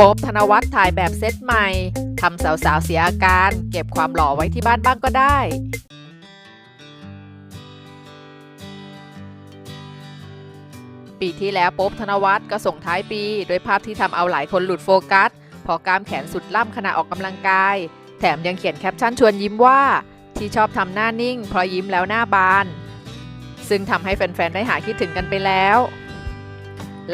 โป๊บธนวัฒน์ถ่ายแบบเซตใหม่ทำสาวๆเสียอาการ เก็บความหล่อไว้ที่บ้านบ้างก็ได้ปีที่แล้วโป๊บธนวัฒน์ก็ส่งท้ายปีโดยภาพที่ทำเอาหลายคนหลุดโฟกัส พอกล้ามแขนสุดล่ำขณะออกกำลังกาย แถมยังเขียนแคปชั่นชวนยิ้มว่า ที่ชอบทำหน้านิ่งเพราะยิ้มแล้วหน้าบาน ซึ่งทำให้แฟน ๆ ได้หาคิดถึงกันไปแล้ว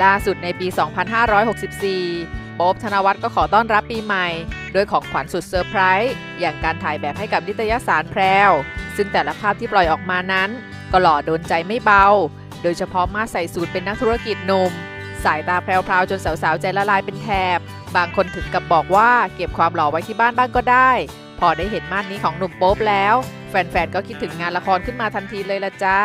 ล่าสุดในปี 2564 โป๊บธนวัฒน์ก็ขอต้อนรับปีใหม่ โดยของขวัญสุดเซอร์ไพรส์อย่างการถ่ายแบบให้กับนิตยสารแพรว ซึ่งแต่ละภาพที่ปล่อยออกมานั้น ก็หล่อโดนใจไม่เบา โดยเฉพาะมาใส่สูตรเป็นนักธุรกิจหนุ่มสายตาแพรวๆจนสาวๆใจละลายเป็นแถบบางคนถึงกับบอกว่าเก็บความหล่อไว้ที่บ้านบ้างก็ได้ พอได้เห็นมาดนี้ของหนุ่มโป๊บแล้ว แฟนๆก็คิดถึงงานละครขึ้นมาทันทีเลยละจ้า